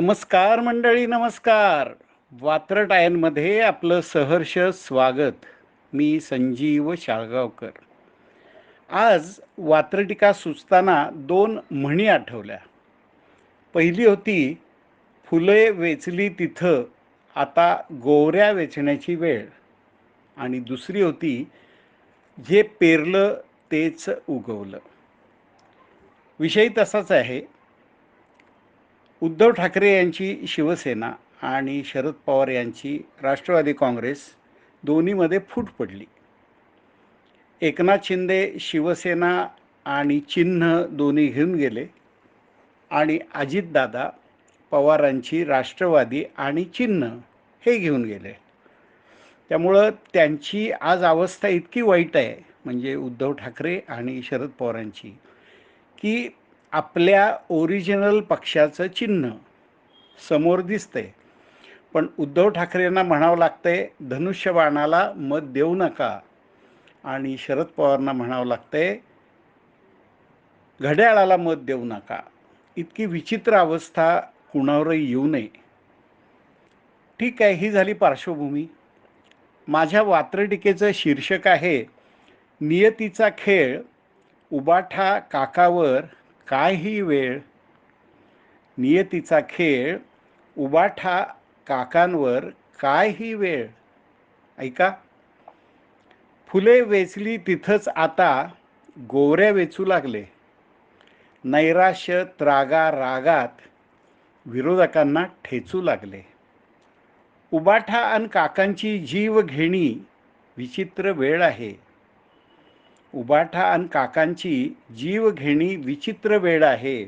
नमस्कार मंडळी नमस्कार. वात्रटायनमध्ये आपलं सहर्ष स्वागत. मी संजीव शाळगावकर. आज वात्रटिका सुचताना दोन म्हणी आठवल्या. पहिली होती फुले वेचली तिथं आता गोवऱ्या वेचण्याची वेळ. आणि दुसरी होती जे पेरलं तेच उगवलं. विषय तसाच आहे. उद्धव ठाकरे यांची शिवसेना आणि शरद पवार यांची राष्ट्रवादी काँग्रेस दोन्हीमध्ये फूट पडली. एकनाथ शिंदे शिवसेना आणि चिन्ह दोन्ही घेऊन गेले आणि अजितदादा पवारांची राष्ट्रवादी आणि चिन्ह हे घेऊन गेले. त्यामुळं त्यांची आज अवस्था इतकी वाईट आहे म्हणजे उद्धव ठाकरे आणि शरद पवारांची की आपल्या ओरिजिनल पक्षाचं चिन्ह समोर दिसतंय. पण उद्धव ठाकरेंना म्हणावं लागतंय धनुष्यबाणाला मत देऊ नका. आणि शरद पवारांना म्हणावं लागतंय घड्याळाला मत देऊ नका. इतकी विचित्र अवस्था कुणावरही येऊ नये. ठीक आहे ही झाली पार्श्वभूमी. माझ्या वात्रटिकेचं शीर्षक आहे नियतीचा खेळ उबाठा काकावर काय ही वेळ नियतीचा खेळ उबाठा काकांवर काय ही वेळ. ऐका. फुले वेचली तिथंच आता गोवऱ्या वेचू लागले. नैराश्य त्रागा रागात विरोधकांना ठेचू लागले. उबाठा आणि काकांची जीव घेणी विचित्र वेळ आहे. उबाठा आणि काकांची जीव घेणी विचित्र वेळ आहे.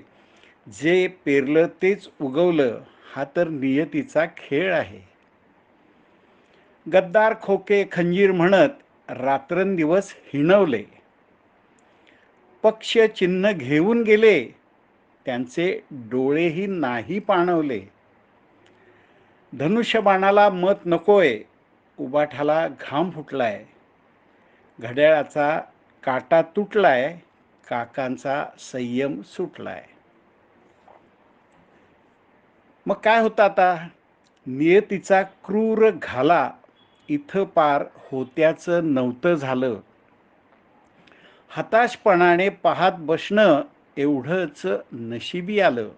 जे पेरलं तेच उगवलं हा तर नियतीचा खेळ आहे. गद्दार खोके खंजीर म्हणत रात्रंदिवस हिणवले. पक्ष चिन्ह घेऊन गेले त्यांचे डोळेही नाही पाणवले. धनुष्यबाणाला मत नकोय उबाठाला घाम फुटलाय. घड्याळाचा काटा तुटलाय काकांचा संयम सुटलाय. मग काय होतं आता? नियतीचा क्रूर घाला इथं पार होत्याचं नव्हतं झालं. हताशपणाने पाहत बसणं एवढंच नशिबी आलं.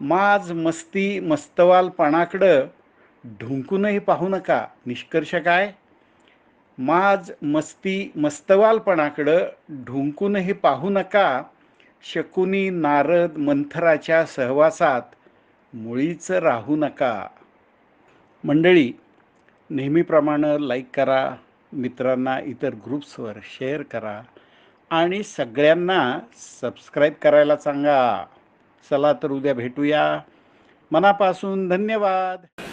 माज मस्ती मस्तवालपणाकडं ढुंकूनही पाहू नका. निष्कर्ष काय? माज मस्ती मस्तवालपणाकडं ढुंकूनही पाहू नका शकुनी नारद मंथराच्या सहवासात मुळीच राहू नका. मंडळी नेहमीप्रमाणे लाईक करा मित्रांना इतर ग्रुप्सवर शेअर करा आणि सगळ्यांना सबस्क्राईब करायला सांगा. चला तर उद्या भेटूया. मनापासून धन्यवाद.